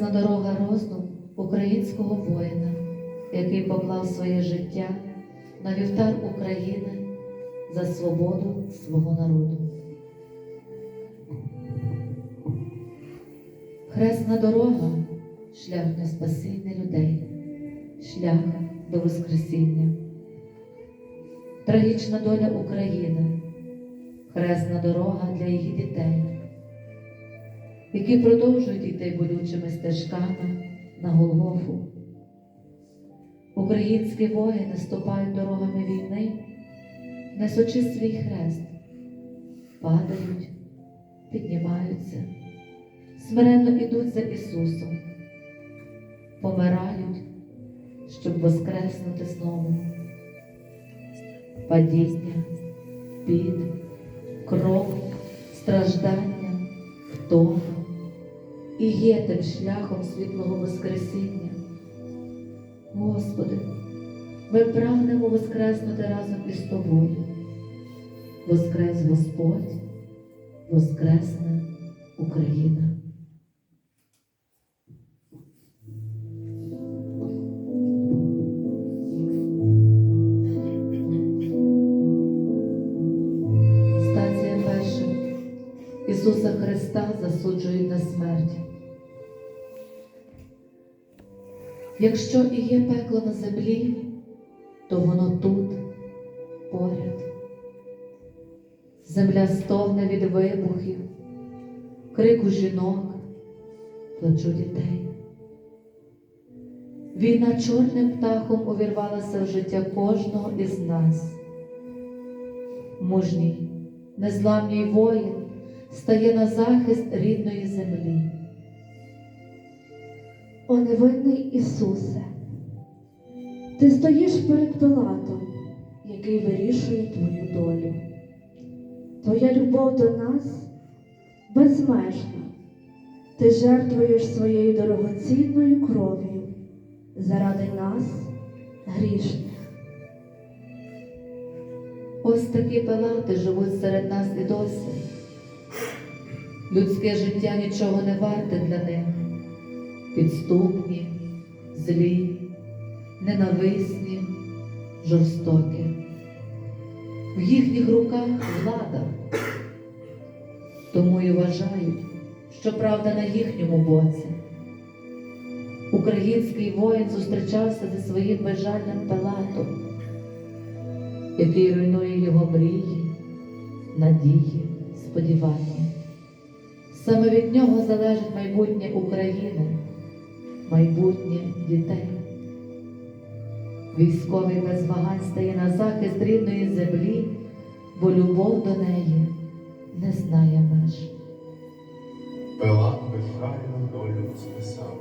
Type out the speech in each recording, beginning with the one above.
Хресна дорога роздум українського воїна, який поклав своє життя на вівтар України за свободу свого народу. Хресна дорога шлях на спасіння людей, шлях до Воскресіння. Трагічна доля України, хресна дорога для її дітей, які продовжують йти болючими стежками на Голгофу. Українські воїни ступають дорогами війни, несучи свій хрест, падають, піднімаються, смиренно ідуть за Ісусом, помирають, щоб воскреснути знову. Падіння, бід, кров, страждання, втома і є тим шляхом світлого Воскресіння. Господи, ми прагнемо воскреснути разом із Тобою. Воскрес Господь, воскресне Україна. Якщо і є пекло на землі, то воно тут, поряд. Земля стогне від вибухів, крику жінок, плачу дітей. Війна чорним птахом увірвалася в життя кожного із нас. Мужній, незламній воїн стає на захист рідної землі. О невинний Ісусе, ти стоїш перед Пилатом, який вирішує твою долю. Твоя любов до нас безмежна. Ти жертвуєш своєю дорогоцінною кров'ю заради нас, грішних. Ось такі палати живуть серед нас і досі. Людське життя нічого не варте для них. Підступні, злі, ненависні, жорстокі. В їхніх руках влада. Тому і вважають, що правда на їхньому боці. Український воїн зустрічався зі своїм безжальним палатом який руйнує його мрії, надії, сподівання. Саме від нього залежить майбутнє України, майбутнє дітей. Військовий без вагань стає на захист рідної землі, бо любов до неї не знає меж. Пилат безжально долю списав.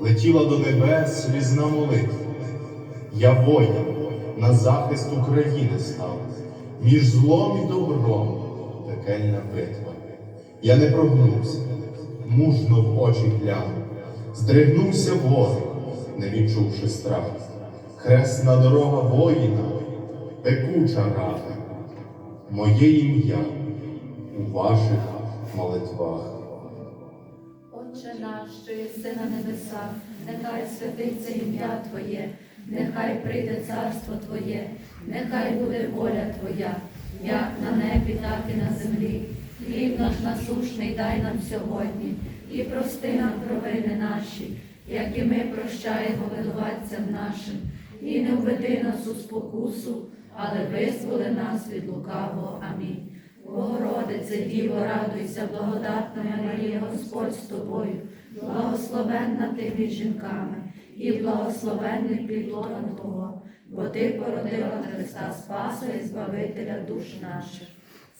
Летіла до небес слізна молитва. Я воїн на захист України став. Між злом і добром пекельна битва. Я не прогнувся, мужно в очі глянув. Здригнувся ворог, не відчувши страх. Хресна дорога воїна, пекуча рана. Моє ім'я у ваших молитвах. Отче наш, що єси на небесах, нехай святиться ім'я Твоє, нехай прийде царство Твоє, нехай буде воля Твоя, як на небі, так і на землі. Хліб наш насушний дай нам сьогодні, і прости нам провини наші, як і ми прощаємо винуватцям нашим, і не введи нас у спокусу, але визволи нас від лукавого. Амінь. Богородице, Діво, радуйся, благодатна Марія, Господь з тобою, благословенна ти між жінками, і благословенний плідлона Твого, бо Ти породила Христа Спаса і Збавителя душ наших.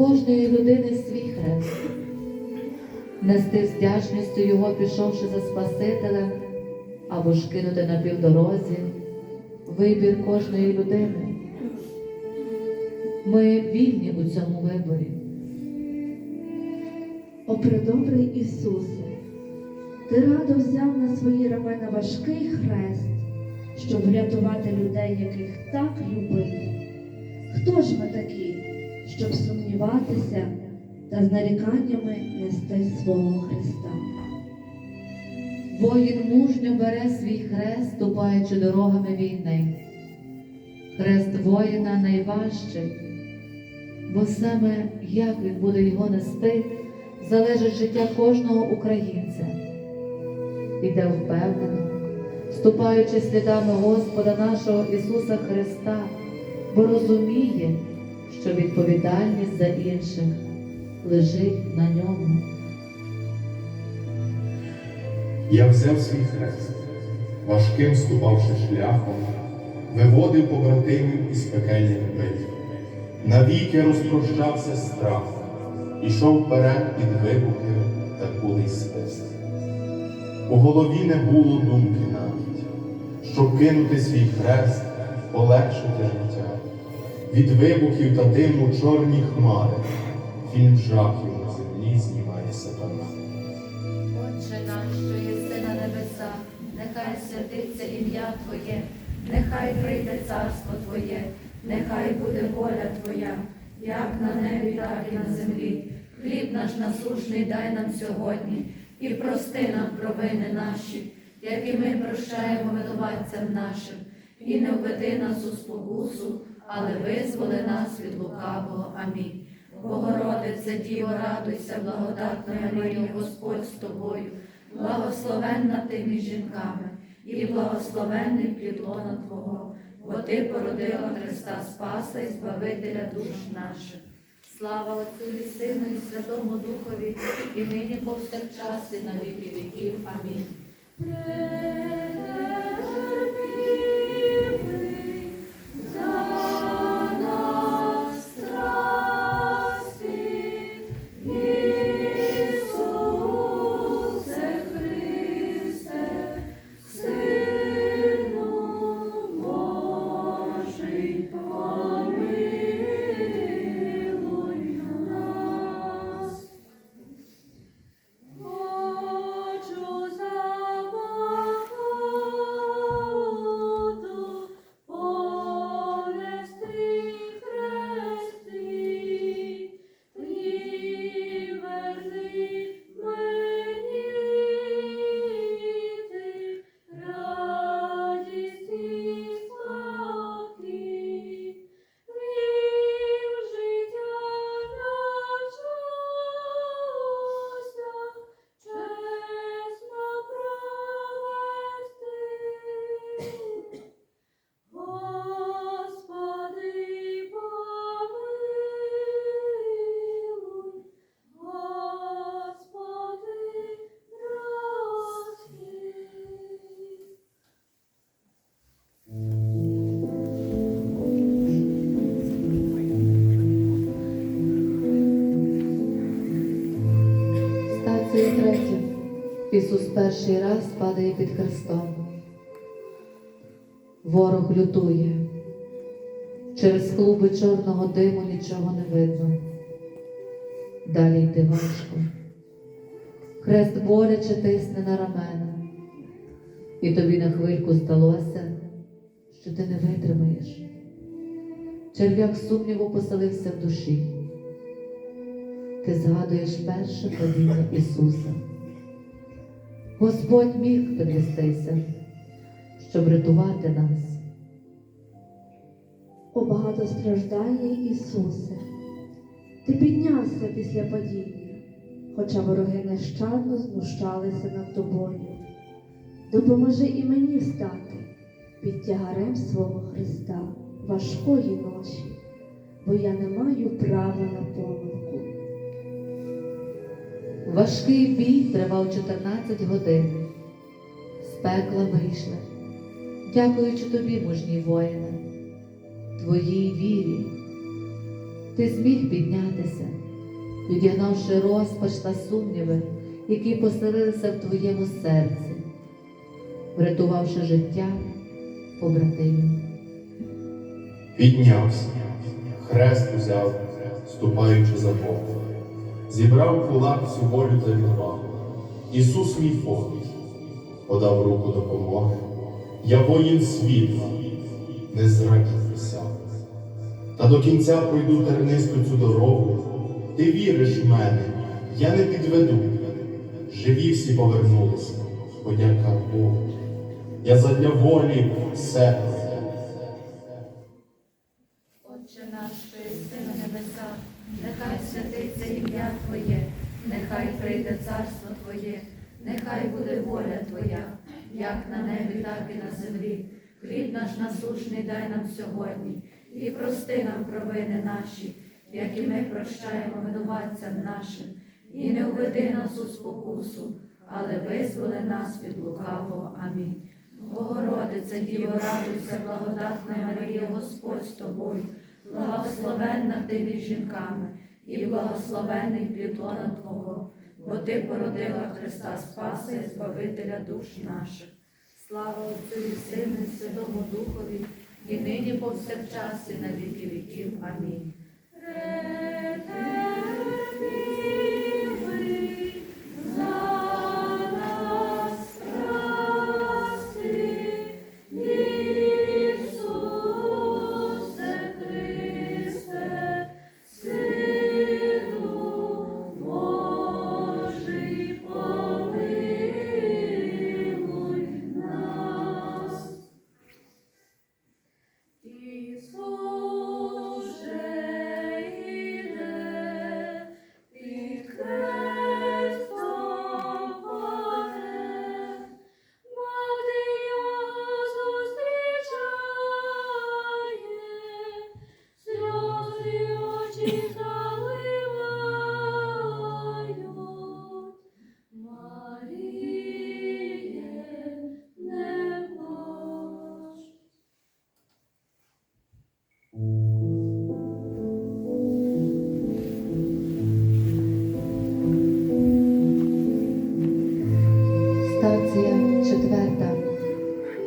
Кожної людини свій хрест. Нести з вдячністю його, пішовши за Спасителем, або ж кинути на півдорозі, вибір кожної людини. Ми вільні у цьому виборі. О, предобрий Ісусе, ти радо взяв на свої рамена важкий хрест, щоб врятувати людей, яких так любив. Хто ж ми такі, щоб сумніватися та з наріканнями нести свого Христа? Воїн мужньо бере свій хрест, ступаючи дорогами війни. Хрест воїна найважчий, бо саме як він буде його нести, залежить життя кожного українця. Іде впевнено, ступаючи слідами Господа нашого Ісуса Христа, бо розуміє, що відповідальність за інших лежить на ньому. Я взяв свій хрест, важким ступавши шляхом, виводив побратимів із пекельних битв. Навіки розпрощався страх, ішов вперед під вибухи та кулий свист. У голові не було думки навіть, щоб кинути свій хрест, полегшити життя. Від вибухів та диму чорні хмари, фільм жахів на землі знімає сатана. Отче наш, що єси на небесах, нехай святиться ім'я Твоє, нехай прийде царство Твоє, нехай буде воля Твоя, як на небі, так і на землі. Хліб наш насушний дай нам сьогодні, і прости нам провини наші, які ми прощаємо винуватцям нашим, і не введи нас у спокусу, але визволи нас від лукавого. Амінь. Богородице, Діво, радуйся, благодатна Марія, Господь з тобою, благословенна ти між жінками, і благословенний плід Твого, бо Ти породила Христа Спаса і Збавителя душ наших. Слава Отцю і Сину, і Святому Духові, і нині повсякчас, і на віки віків. Амінь. Стація третя. Ісус перший раз падає під хрестом. Ворог лютує. Через клуби чорного диму нічого не видно. Далі йти важко. Хрест боляче тисне на рамена. І тобі на хвильку здалося, що ти не витримаєш. Черв'як сумніву поселився в душі. Ти згадуєш перше падіння Ісуса. Господь міг підвестися, щоб рятувати нас. О багатостраждальний Ісусе, ти піднявся після падіння, хоча вороги нещадно знущалися над тобою. Допоможи і мені встати під тягарем свого Христа важкої ночі, бо я не маю права на помилку. Важкий бій тривав 14 годин. З пекла вийшли, дякуючи тобі, мужній воїне. твоїй вірі. Ти зміг піднятися, відігнавши розпач та сумніви, які поселилися в твоєму серці, врятувавши життя побратимів. Піднявся, хрест узяв, ступаючи за Богом. Зібрав кулак всю волю та відвагу. Ісус мій поміч, подав руку допомоги. Я воїн світла, не зрадів присяг. Та до кінця пройду тернисту цю дорогу. Ти віриш в мене, я не підведу. Живі всі повернулися, подяка Богу. Я задля волі все. Як на небі, так і на землі. Хліб наш насушний дай нам сьогодні, і прости нам провини наші, як і ми прощаємо винуватцям нашим, і не введи нас у спокусу, але визволи нас від лукавого. Амінь. Богородице, Діво, радуйся, благодатна Марія, Господь з тобою, благословенна ти між жінками, і благословений плітлона Твого, бо Ти породила Христа Спаса і Збавителя душ наших. Слава Отцю і Сину, і Святому Духові, і нині повсякчас, і на віки віків. Амінь.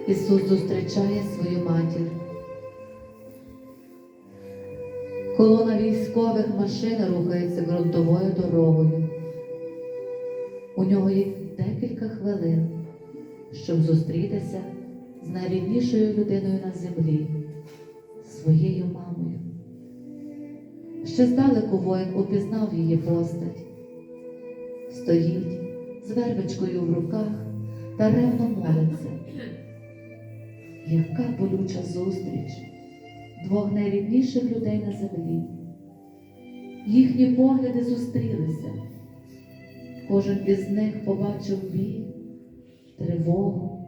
Ісус зустрічає свою матір. Колона військових машин рухається ґрунтовою дорогою. У нього є декілька хвилин, щоб зустрітися з найріднішою людиною на землі, своєю мамою. Ще здалеку воїн упізнав її постать. Стоїть з вервичкою в руках та ревно молиться. Яка болюча зустріч двох найрідніших людей на землі. Їхні погляди зустрілися. Кожен із них побачив біль, тривогу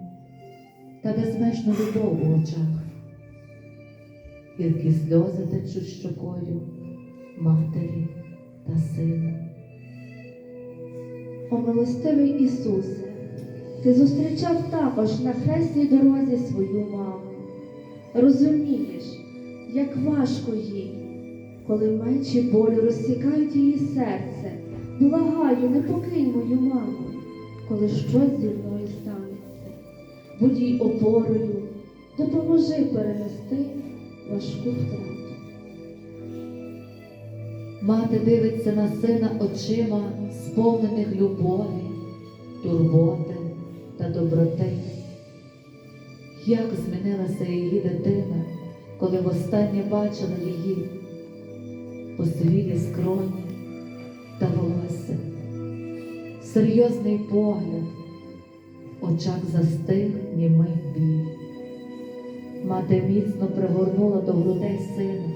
та безмежну любов у очах. Гіркі сльози течуть щокою матері та сина. О милостивий Ісусе, ти зустрічав також на хресній дорозі свою маму. Розумієш, як важко їй, коли мечі болю розсікають її серце. Благаю, не покинь мою маму, коли щось зі мною станеться. Будь їй опорою, допоможи перенести важку втрату. Мати дивиться на сина очима, сповнених любові, турботи та доброти. Як змінилася її дитина, коли востаннє бачила її посивілі скроні та волосся, серйозний погляд, очах застиг німий біль. Мати міцно пригорнула до грудей сина.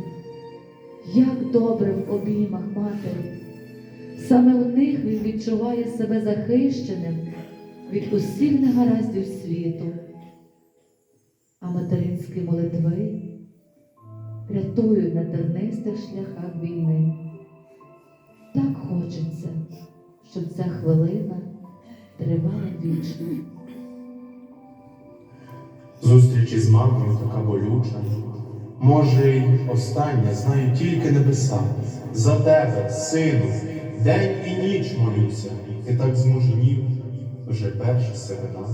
Як добре в обіймах матері. Саме в них він відчуває себе захищеним від усіх негараздів світу. А материнські молитви рятують на тернистих шляхах війни. Так хочеться, щоб ця хвилина тривала вічно. Зустріч із мамою така болюча, Може, й останнє знаю тільки небеса. За тебе, сину, день і ніч молюся, ти так змужнів, вже перша семена.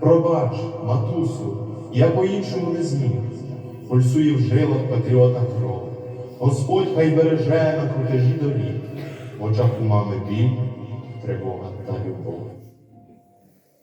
Пробач, матусю, я по-іншому не зміг. Пульсує в жилах патріота кров. Господь хай береже на крутежі доріг. В очах у мами біль, тривога та любов.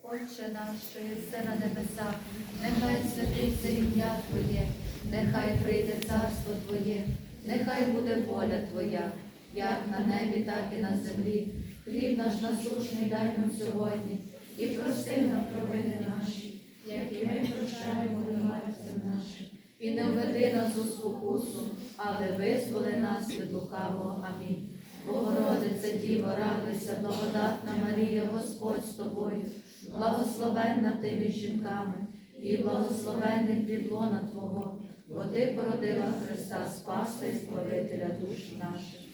Отче наш, що єси на небесах, нехай святиться ім'я Твоє, нехай прийде царство Твоє, нехай буде воля Твоя, як на небі, так і на землі. Хліб наш насушний дай нам сьогодні, і прости нам провини наші, як і ми прощаємо винуватцям нашим. І не введи нас у спокусу, але визволи нас від лукавого. Амінь. Богородице, Діво, радуйся, благодатна Марія, Господь з тобою, благословенна ти між жінками, і благословенний плідлона Твого, бо ти породила Христа Спаса і Збавителя душ наших.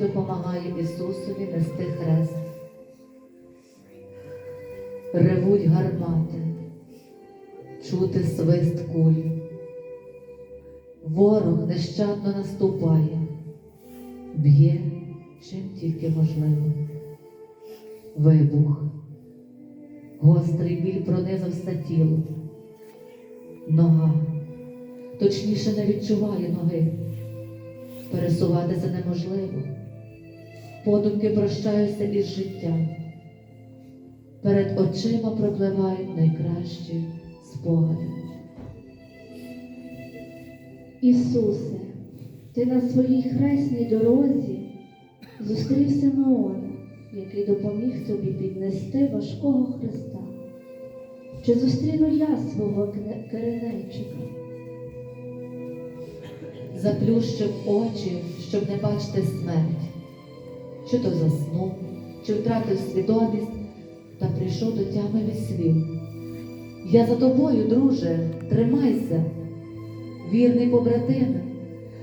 Допомагає Ісусові нести хрест. Ревуть гармати, чути свист куль. Ворог нещадно наступає, б'є чим тільки можливо. Вибух, гострий біль пронизав все тіло. Нога точніше не відчуває ноги. Пересуватися неможливо. Подумки прощаюся із життям. Перед очима пропливають найкращі спогади. Ісусе, ти на своїй хресній дорозі зустрів Симеона, який допоміг тобі піднести важкого Христа. Чи зустріну я свого Киринейчика? Заплющив очі, щоб не бачити смерть. Чи то заснув, чи втратив свідомість та прийшов до тями від. Я за тобою, друже, тримайся, вірний побратиме,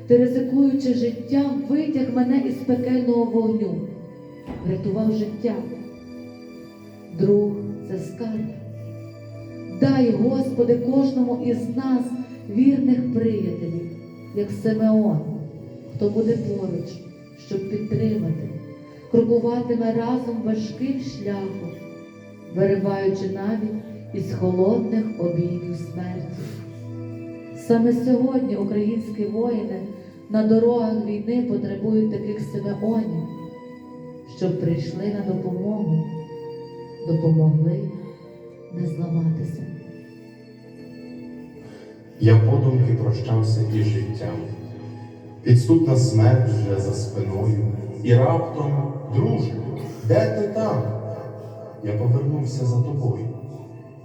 ти, ризикуючи життям, витяг мене із пекельного вогню, врятував життя. Друг це скарб. Дай, Господи, кожному із нас вірних приятелів, як Симеон, хто буде поруч, щоб підтримати, крокуватиме разом важким шляхом, вириваючи навіть із холодних обіймів смерті. Саме сьогодні українські воїни на дорогах війни потребують таких Симеонів, щоб прийшли на допомогу, допомогли не зламатися. Я подумки прощався із життям. Підступна смерть вже за спиною. І раптом, друже, де ти там? Я повернувся за тобою.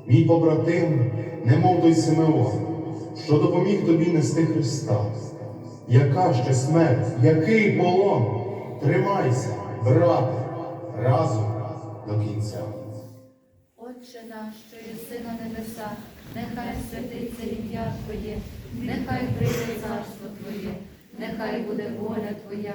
Мій побратим, немов той Симеон, що допоміг тобі нести Христа. Яка ще смерть, який полон? Тримайся, брате, разом до кінця. Отче наш, що єси на небесах, нехай святиться ім'я Твоє, нехай прийде царство Твоє, нехай буде воля Твоя,